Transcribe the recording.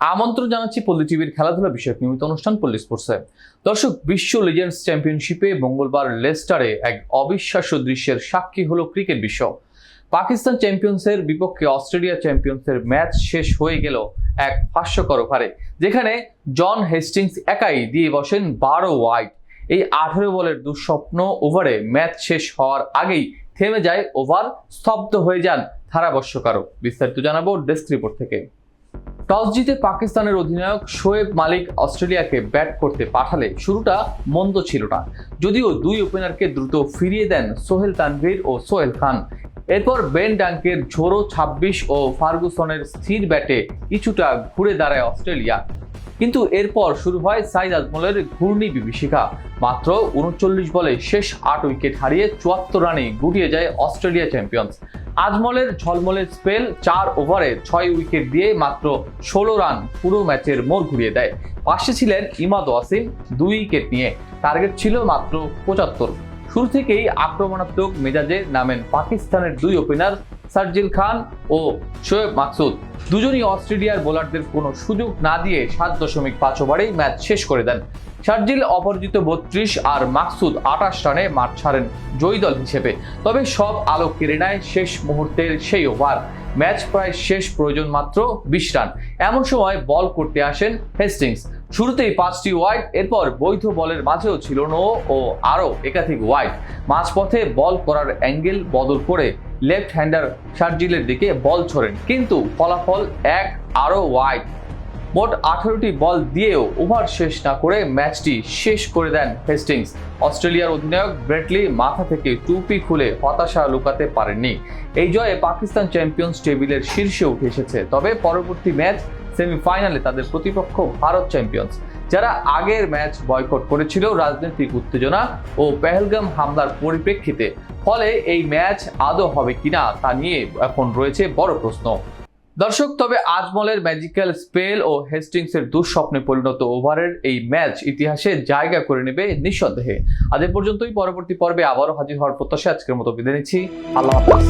আমন্ত্রণ জানাচ্ছি পল্লী টিভির খেলাধুলা বিষয়ক নিয়মিত অনুষ্ঠান পল্লী স্পোর্টসে। দর্শক, বিশ্ব লিজেন্ডস চ্যাম্পিয়নশিপে মঙ্গলবার লেস্টারে এক অবিশ্বাস্য দৃশ্যের সাক্ষী হলো ক্রিকেট বিশ্ব। পাকিস্তান চ্যাম্পিয়ন্সের বিপক্ষে অস্ট্রেলিয়া চ্যাম্পিয়ন্সের ম্যাচ শেষ হয়ে গেল এক হাস্যকর ওভারে, যেখানে জন হেস্টিংস একাই দিয়ে বসেন বারো ওয়াইড এই আঠেরো বলের দুঃস্বপ্ন ওভারে ম্যাচ শেষ হওয়ার আগেই থেমে যায় ওভার, স্তব্ধ হয়ে যান ধারাবর্ষকারও বিস্তারিত জানাব ডেস্ক রিপোর্ট থেকে। টস জিতে পাকিস্তানের অধিনায়ক শোয়েব মালিক অস্ট্রেলিয়াকে ব্যাট করতে পাঠালে শুরুটা মন্দ ছিল না। যদিও দুই ওপেনারকে দ্রুত ফিরিয়ে দেন সোহেল তানভীর ও সোহেল খান। এরপর বেন ডাঙ্কের ঝোড়ো ছাব্বিশ ও ফার্গুসনের স্থির ব্যাটে কিছুটা ঘুরে দাঁড়ায় অস্ট্রেলিয়া। কিন্তু এরপর শুরু হয় সাইদ আজমলের ঘূর্ণি বিভীষিকা। মাত্র উনচল্লিশ বলে শেষ আট উইকেট হারিয়ে চুয়াত্তর রানে গুটিয়ে যায় অস্ট্রেলিয়া চ্যাম্পিয়ন্স। আজমলের ঝলমলের স্পেল চার ওভারে ছয় উইকেট দিয়ে মাত্র ষোলো রান পুরো ম্যাচের মোড় ঘুরিয়ে দেয়। পাশে ছিলেন ইমাদ ওয়াসিম, দুই উইকেট নিয়ে। টার্গেট ছিল মাত্র পঁচাত্তর। শুরু থেকেই আক্রমণাত্মক মেজাজে নামেন পাকিস্তানের দুই ওপেনার সার্জিল খান ও শোয়েব মাকসুদ। দুজনই অস্ট্রেলিয়ার বোলারদের কোনো সুযোগ না দিয়ে সাত দশমিক পাঁচ ওভারেই ম্যাচ শেষ করে দেন। শার্জিল অপরাজিত বত্রিশ আর মাকসুদ আঠাশ রানে মাঠ ছাড়েন জয়ী দল হিসেবে। তবে সব আলো কেড়ে নেয় শেষ মুহূর্তের সেই ওভার। ম্যাচ প্রায় শেষ প্রয়োজন মাত্র বিশ রান। এমন সময় বল করতে আসেন হেস্টিংস। শুরুতেই পাঁচটি ওয়াইড, এরপর বৈধ বলের মাঝেও ছিল নো ও আরও একাধিক ওয়াইড। মাঝপথে বল করার অ্যাঙ্গেল বদল করে লেফট হ্যান্ডার শার্জিলের দিকে বল ছোড়েন। কিন্তু ফলাফল এক, আরও ওয়াইড মোট আঠারোটি বল দিয়েও ওভার শেষ না করে ম্যাচটি শেষ করে দেন হেস্টিংস অস্ট্রেলিয়ার অধিনায়ক ব্রেটলি মাথা থেকে টুপি খুলে হতাশা লুকাতে পারেননি। এই জয়ে পাকিস্তান চ্যাম্পিয়ন্স টেবিলের শীর্ষে উঠে এসেছে। তবে পরবর্তী ম্যাচ সেমিফাইনালে তাদের প্রতিপক্ষ ভারত চ্যাম্পিয়ন্স, যারা আগের ম্যাচ বয়কট করেছিল রাজনৈতিক উত্তেজনা ও পেহেলগাম হামলার পরিপ্রেক্ষিতে। ফলে এই ম্যাচ আদৌ হবে কিনা তা নিয়ে এখন রয়েছে বড় প্রশ্ন। দর্শক, তবে আজমলের ম্যাজিক্যাল স্পেল ও হেস্টিংসের দুঃস্বপ্নে পরিণত ওভারের এই ম্যাচ ইতিহাসে জায়গা করে নেবে নিঃসন্দেহে। আজ পর্যন্তই, পরবর্তী পর্বে আবারও হাজির হওয়ার প্রত্যাশা আজকের মতো বিদায় নিচ্ছি। আল্লাহ হাফেজ।